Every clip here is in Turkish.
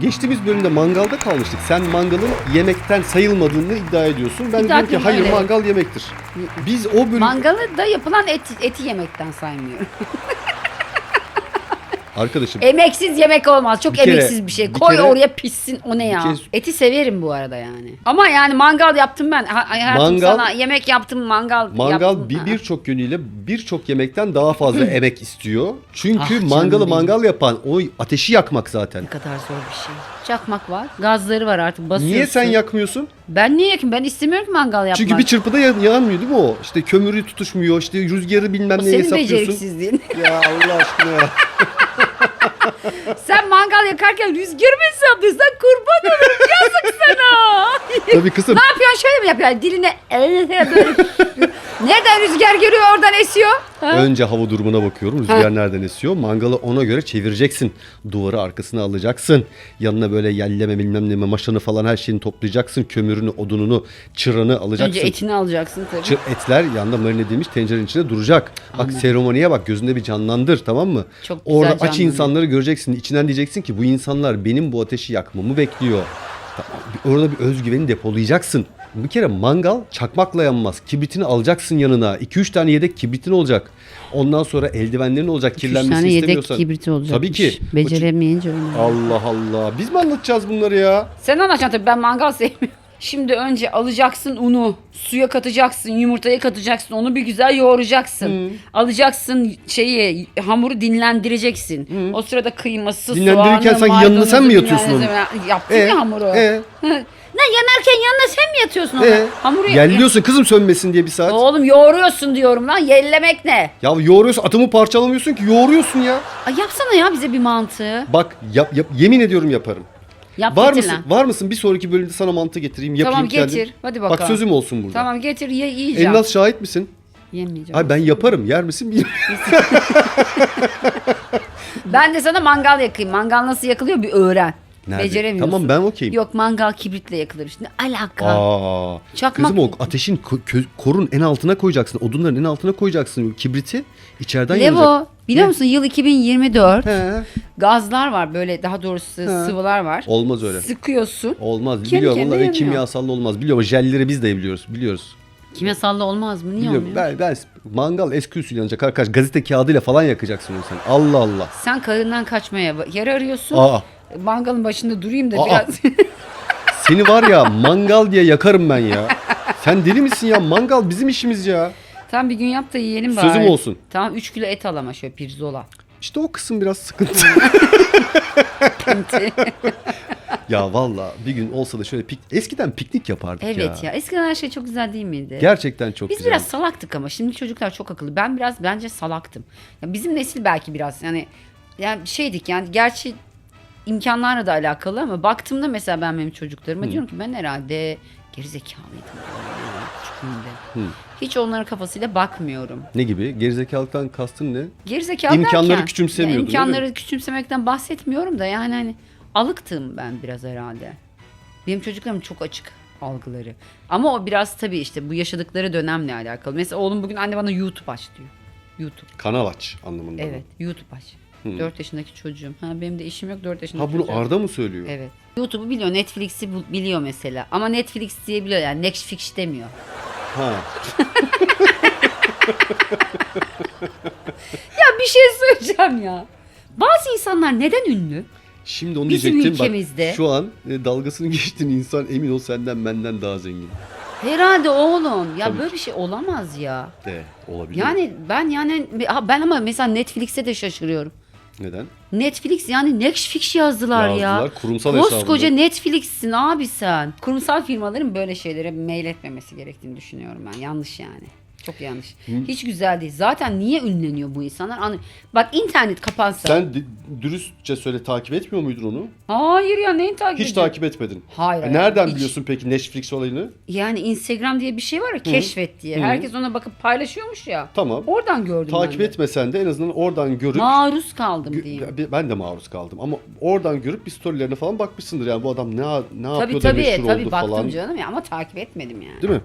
Geçtiğimiz bölümde mangalda kalmıştık. Sen mangalın yemekten sayılmadığını iddia ediyorsun. Ben İddia diyorum ki hayır öyle. mangal yemektir. Biz o bölüm... Mangalı da yapılan et, eti yemekten saymıyorum. Arkadaşım Emeksiz yemek olmaz. Çok Bir kere- emeksiz bir şey. bir Koy kere- oraya pişsin. O ne ya? kere- Eti severim bu arada yani. Ama yani mangal yaptım ben. Ha, hayatım Mangal- sana yemek yaptım mangal mangal yaptım. bir Ha. birçok yönüyle birçok yemekten daha fazla emek istiyor. Çünkü Ah canım mangalı benim. mangal yapan o ateşi yakmak zaten. Ne kadar zor bir şey. Çakmak var. Gazları var artık basıyorsun. Niye sen yakmıyorsun? Ben niye yakayım? Ben istemiyorum ki mangal yapmak. Çünkü bir çırpıda yan- yanmıyor değil mi o? İşte kömürü tutuşmuyor, işte rüzgarı bilmem O neye senin hesaplıyorsun. beceriksizliğin. Ya Allah aşkına ya. sen mangal yakarken rüzgar mı hesaplıyorsun? Kurban olurum. Yazık sana. Tabii kızım. ne yapıyorsun? Şöyle mi yapıyorsun? Diline böyle. Nereden rüzgar geliyor oradan esiyor? Ha? Önce hava durumuna bakıyorum. Rüzgar nereden esiyor? Mangalı ona göre çevireceksin. Duvarı arkasına alacaksın. Yanına böyle yelleme bilmem ne maşanı falan her şeyini toplayacaksın. Kömürünü, odununu, çıranı alacaksın. Önce etini alacaksın tabii. Çır etler yanında marine edilmiş tencerenin içinde duracak. Bak seremoniye bak gözünde bir canlandır tamam mı? Çok güzel Orada aç canlandır. insanları göreceksin. İçinden diyeceksin ki bu insanlar benim bu ateşi yakmamı bekliyor. Orada bir özgüveni depolayacaksın. Bir kere mangal çakmakla yanmaz. Kibritini alacaksın yanına. 2-3 tane yedek kibritin olacak. Ondan sonra eldivenlerin olacak Üç kirlenmesini tane yedek istemiyorsan. kibriti olacak. Tabii ki. Beceremeyince onu. Allah Allah. Biz mi anlatacağız bunları ya? Sen anlatacaksın tabii ben mangal sevmiyorum. Şimdi önce alacaksın unu, suya katacaksın, yumurtaya katacaksın, onu bir güzel yoğuracaksın. Alacaksın şeyi, hamuru dinlendireceksin. O sırada kıyması, Dinlendirirken soğanı, sanki yanına sen mi yatıyorsun ne- Yaptın E, ya hamuru. e. Ne yanarken yanına sen mi yatıyorsun ona? Ee, Hamuru Yerliyorsun kızım sönmesin diye bir saat. Oğlum yoğuruyorsun diyorum lan. Yellemek ne? Ya yoğuruyorsun atımı parçalamıyorsun ki yoğuruyorsun ya. Ay yapsana ya bize bir mantığı. Bak yap, yap, yemin ediyorum yaparım. Yap var getir mısın? lan. Var mısın? Bir sonraki bölümde sana mantı getireyim, yapayım Tamam kendim. getir. Hadi bakalım. Bak sözüm olsun burada. Tamam getir ye yiyeceğim. Elnaz şahit misin? Yemeyeceğim. Ay ben yaparım. Yer misin? Ben de sana mangal yakayım. Mangal nasıl yakılıyor bir öğren. Nerede? Beceremiyorsun. Tamam ben okeyim. Yok mangal kibritle yakılır. Ne alaka? Aa. Çakmak- Kızım o ateşin ko- kö- korun en altına koyacaksın. Odunların en altına koyacaksın. Kibriti içeriden yanacak. Levo biliyor Ne? musun yıl 2024 He. gazlar var böyle daha doğrusu sıvılar var. Olmaz öyle. Sıkıyorsun. Olmaz. Kendi biliyorum onlar yanıyor. kimyasallı olmaz. Biliyorum jelleri biz de biliyoruz. Biliyoruz. Kimyasallı olmaz mı? Niye Biliyorum. olmuyor? Ben, ben mangal eski usul yanacak arkadaş. Gazete kağıdıyla falan yakacaksın onu sen. Allah Allah. Sen karından kaçmaya yer arıyorsun. Aa. Mangalın başında durayım da Aa. biraz. Seni var ya mangal diye yakarım ben ya. Sen deli misin ya? Mangal bizim işimiz ya. Tam bir gün yap da yiyelim bari. Sözüm olsun. Tamam 3 kilo et al ama şöyle pirzola. İşte o kısım biraz sıkıntı. ya valla bir gün olsa da şöyle pik... Eskiden piknik yapardık ya. evet ya. Eskiden her şey çok güzel değil miydi? Gerçekten çok Biz güzel. biraz salaktık ama şimdi çocuklar çok akıllı. Ben biraz bence salaktım. Ya bizim nesil belki biraz yani yani şeydik yani gerçi imkanlarla da alakalı ama baktığımda mesela ben benim çocuklarıma diyorum ki ben herhalde gerizekalıydım küçüklüğümde. Hiç onların kafasıyla bakmıyorum. Ne gibi? Gerizekalılıktan kastın ne? Gerizekalı İmkanları derken, küçümsemiyordun, imkanları öyle mi? küçümsemekten bahsetmiyorum da yani hani alıktım ben biraz herhalde. Benim çocuklarım çok açık algıları. Ama o biraz tabii işte bu yaşadıkları dönemle alakalı. Mesela oğlum bugün anne bana YouTube aç diyor. YouTube. Kanal aç anlamında. mı? Evet YouTube aç. 4 yaşındaki çocuğum. Ha benim de işim yok 4 yaşındaki Ha bunu çocuğum. Arda mı söylüyor? Evet. YouTube'u biliyor, Netflix'i bu- biliyor mesela. Ama Netflix diye biliyor yani Netflix demiyor. Ha. Ya bir şey söyleyeceğim ya. Bazı insanlar neden ünlü? Şimdi onu Bizim diyecektim. ülkemizde- Bak, şu an e, dalgasını geçtiğin insan emin ol senden benden daha zengin. Herhalde oğlum. Ya Tabii böyle bir şey olamaz ya. De olabilir. Yani ben yani ha, ben ama mesela Netflix'e de şaşırıyorum. Neden? Netflix yani Netflix yazdılar, ya. Yazdılar, kurumsal Koskoca hesabında. Netflix'sin abi sen. Kurumsal firmaların böyle şeylere mail etmemesi gerektiğini düşünüyorum ben. Yanlış yani. Çok yanlış. Hiç güzel değil. Zaten niye ünleniyor bu insanlar? Anı- Bak internet kapansa. Sen di- dürüstçe söyle takip etmiyor muydun onu? Hayır ya neyin takip Hiç takip etmedin. Hayır, hayır, Nereden hiç. biliyorsun peki Netflix olayını? Yani Instagram diye bir şey var ya keşfet diye. Herkes ona bakıp paylaşıyormuş ya. Tamam. Oradan gördüm Takip ben de. etmesen de en azından oradan görüp Maruz kaldım Gö- diyeyim. Ben- de maruz kaldım ama oradan görüp bir storylerine falan bakmışsındır yani bu adam ne ne Tabii yapıyor da tabii meşhur tabii oldu baktım falan. canım ya ama takip etmedim yani. Değil mi?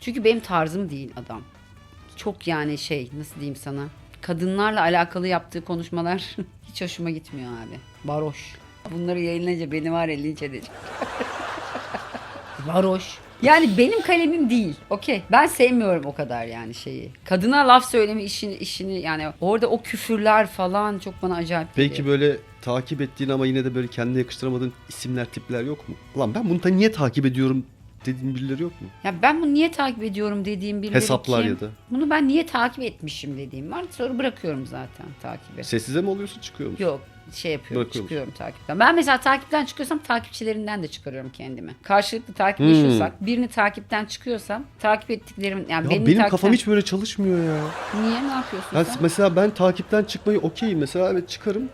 Çünkü benim tarzım değil adam. Çok yani şey nasıl diyeyim sana. Kadınlarla alakalı yaptığı konuşmalar hiç hoşuma gitmiyor abi. Baroş. Bunları yayınlayınca beni var ya linç edecek. Varoş. Yani benim kalemim değil. Okey. Ben sevmiyorum o kadar yani şeyi. Kadına laf söyleme işini işini yani orada o küfürler falan çok bana acayip Peki geliyor. böyle takip ettiğin ama yine de böyle kendine yakıştıramadığın isimler, tipler yok mu? Ulan ben bunu da niye takip ediyorum dediğin birileri yok mu? Ya ben bunu niye takip ediyorum dediğim birileri Hesaplar kim? ya da. Bunu ben niye takip etmişim dediğim var. Sonra bırakıyorum zaten takibi. Sessize mi oluyorsun çıkıyor musun? Yok şey yapıyorum çıkıyorum takipten. Ben mesela takipten çıkıyorsam takipçilerinden de çıkarıyorum kendimi. Karşılıklı takipleşiyorsak birini takipten çıkıyorsam takip ettiklerimin yani Ya benim, benim takipten- kafam hiç böyle çalışmıyor ya. Niye ne yapıyorsun Ya sen? mesela ben takipten çıkmayı okeyim. Mesela evet çıkarım.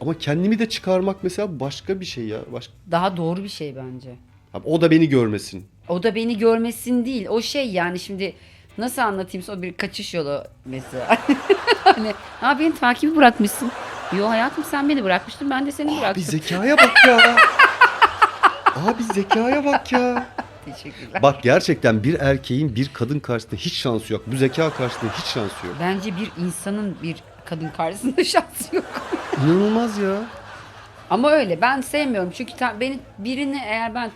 Ama kendimi de çıkarmak mesela başka bir şey ya. Başka... Daha doğru bir şey bence. Abi o da beni görmesin. O da beni görmesin değil. O şey yani şimdi nasıl anlatayım o bir kaçış yolu mesela. hani ha beni takibi bırakmışsın. Yo hayatım sen beni bırakmıştın ben de seni Abi bıraktım. zekaya bak ya. Abi zekaya bak ya. Teşekkürler. Bak gerçekten bir erkeğin bir kadın karşısında hiç şansı yok. Bu zeka karşısında hiç şansı yok. Bence bir insanın bir kadın karşısında şansı yok. İnanılmaz ya. Ama öyle ben sevmiyorum çünkü ta- beni birini eğer ben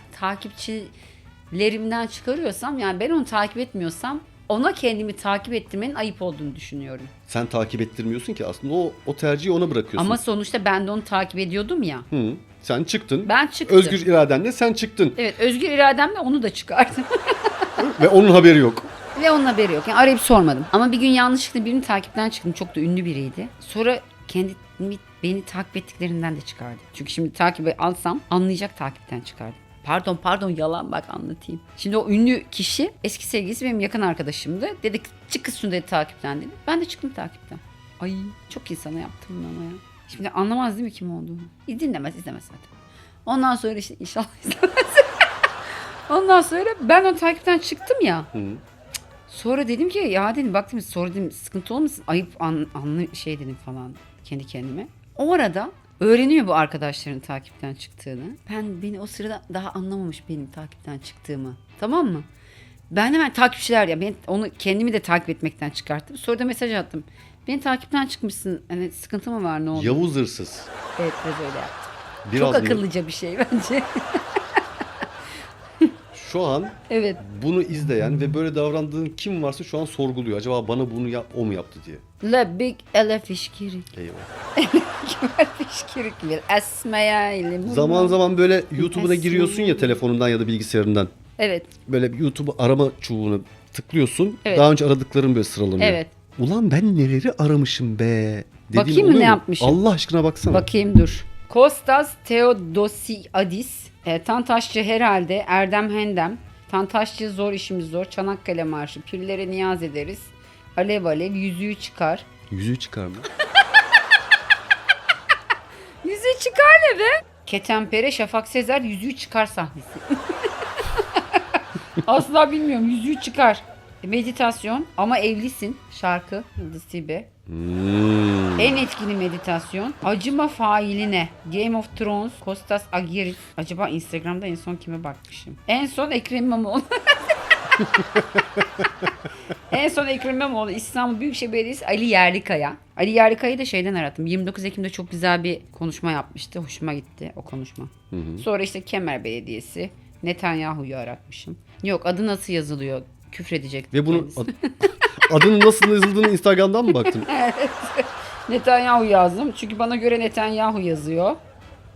takipçilerimden çıkarıyorsam yani ben onu takip etmiyorsam ona kendimi takip ettirmenin ayıp olduğunu düşünüyorum. Sen takip ettirmiyorsun ki aslında o o tercihi ona bırakıyorsun. Ama sonuçta ben de onu takip ediyordum ya. Hı, sen çıktın. Ben çıktım. Özgür iradenle sen çıktın Evet özgür irademle onu da çıkardım. ve onun haberi yok. Ve onun haberi yok. Yani arayıp sormadım. Ama bir gün yanlışlıkla birini takipten çıktım. Çok da ünlü biriydi. Sonra kendimi beni takip ettiklerinden de çıkardı. Çünkü şimdi takibi alsam anlayacak takipten çıkardı. Pardon pardon yalan bak anlatayım. Şimdi o ünlü kişi eski sevgilisi benim yakın arkadaşımdı. Dedi çık kız şunu dedi takipten dedi. Ben de çıktım takipten. Ay çok iyi sana yaptım bunu ama ya. Şimdi anlamaz değil mi kim olduğunu? Dinlemez izlemez zaten. Ondan sonra işte inşallah izlemez. Ondan sonra ben o takipten çıktım ya. Hı. Sonra dedim ki ya dedim baktım sonra dedim sıkıntı olmasın ayıp an, anlı şey dedim falan kendi kendime. O arada öğreniyor bu arkadaşların takipten çıktığını. Ben beni o sırada daha anlamamış benim takipten çıktığımı. Tamam mı? Ben hemen takipçiler ya ben onu kendimi de takip etmekten çıkarttım. Sonra da mesaj attım. Beni takipten çıkmışsın. Hani sıkıntı mı var ne oldu? Yavuz hırsız. Evet biraz öyle yaptım. Biraz Çok akıllıca bir şey bence. Şu an evet. bunu izleyen ve böyle davrandığın kim varsa şu an sorguluyor. Acaba bana bunu yap, o mu yaptı diye. La big ele fişkirik. Eyvah. fişkirik bir esmeye Zaman zaman böyle YouTube'una giriyorsun ya telefonundan ya da bilgisayarından. Evet. Böyle bir YouTube arama çubuğuna tıklıyorsun. Evet. Daha önce aradıkların böyle sıralanıyor. Evet. Ulan ben neleri aramışım be. Dediğin Bakayım mı oluyor ne yapmışım? Allah aşkına baksana. Bakayım dur. Kostas Theodosiadis, e, Tantaşçı herhalde, Erdem Hendem, Tantaşçı zor işimiz zor, Çanakkale Marşı, Pürlere niyaz ederiz, Alev alev, yüzüğü çıkar. Yüzüğü çıkarma. Yüzüğü çıkar ne be? Ketempere Şafak Sezer yüzüğü çıkar sahnesi. Asla bilmiyorum yüzüğü çıkar. Meditasyon ama evlisin şarkı Tilbe. Hmm. En etkili meditasyon. Acıma failine. Game of Thrones. Kostas Agiris. Acaba Instagram'da en son kime bakmışım? En son Ekrem İmamoğlu. en son Ekrem İmamoğlu İstanbul Büyükşehir Belediyesi Ali Yerlikaya. Ali Yerlikaya'yı da şeyden arattım. 29 Ekim'de çok güzel bir konuşma yapmıştı. Hoşuma gitti o konuşma. Sonra işte Kemer Belediyesi. Netanyahu'yu aratmışım. Yok adı nasıl yazılıyor? Küfredecek. Ve bunu ad- adının nasıl yazıldığını Instagram'dan mı baktın? Netanyahu yazdım. Çünkü bana göre Netanyahu yazıyor.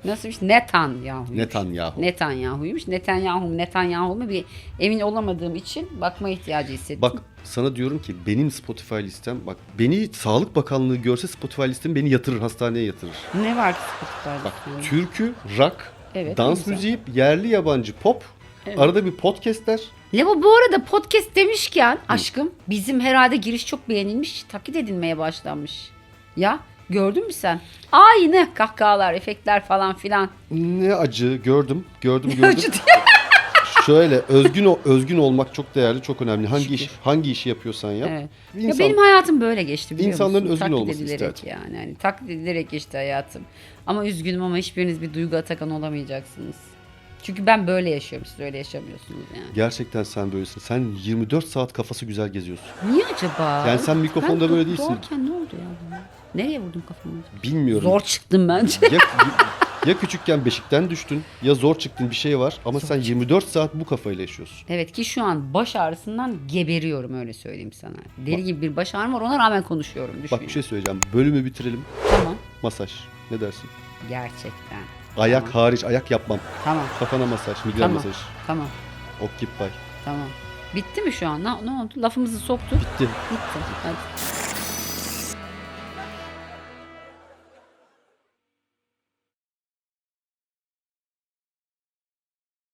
Nasılmış? Netanyahu. Netanyahu. Netanyahu'ymuş. Netanyahu mu Netanyahu mu bir emin olamadığım için bakma ihtiyacı hissettim. Bak sana diyorum ki benim Spotify listem bak beni Sağlık Bakanlığı görse Spotify listem beni yatırır hastaneye yatırır. Ne var ki Spotify'da? Bak senin? türkü, rock, Evet, dans güzel. müziği, yerli yabancı pop, arada bir podcastler. Lebo bu arada podcast demişken aşkım bizim herhalde giriş çok beğenilmiş. Taklit edilmeye başlanmış. Ya gördün mü sen? Aynı kahkahalar, efektler falan filan. Ne acı gördüm, gördüm, gördüm. Acı diye. Şöyle özgün özgün olmak çok değerli, çok önemli. Hangi Şükür. iş hangi işi yapıyorsan yap. Evet. Bir Ya insan- benim hayatım böyle geçti biliyor İnsanların musun? özgün taklit olmasını isterdim. yani. yani. Taklit edilerek geçti hayatım. Ama üzgünüm ama hiçbiriniz bir duygu atakan olamayacaksınız. Çünkü ben böyle yaşıyorum. Siz öyle yaşamıyorsunuz yani. Gerçekten sen böylesin. Sen 24 saat kafası güzel geziyorsun. Niye acaba? Yani sen mikrofonda böyle değilsin. Doğarken ne oldu ya bana? Nereye vurdum kafamı? Bilmiyorum. Zor çıktım bence. Ya, Ya küçükken beşikten düştün ya zor çıktın bir şey var ama sen 24 saat bu kafayla yaşıyorsun. Evet ki şu an baş ağrısından geberiyorum öyle söyleyeyim sana. Deli gibi bir baş ağrım var ona rağmen konuşuyorum. Bak bir şey söyleyeceğim. Bölümü bitirelim. Tamam. Masaj. Ne dersin? Gerçekten. Ayak Tamam. hariç ayak yapmam. Tamam. Kafana masaj, migren Tamam. masaj. Tamam. Occupy. Tamam. Bitti mi şu an? Ne, ne oldu? Lafımızı soktuk. Bitti. Bitti. Hadi.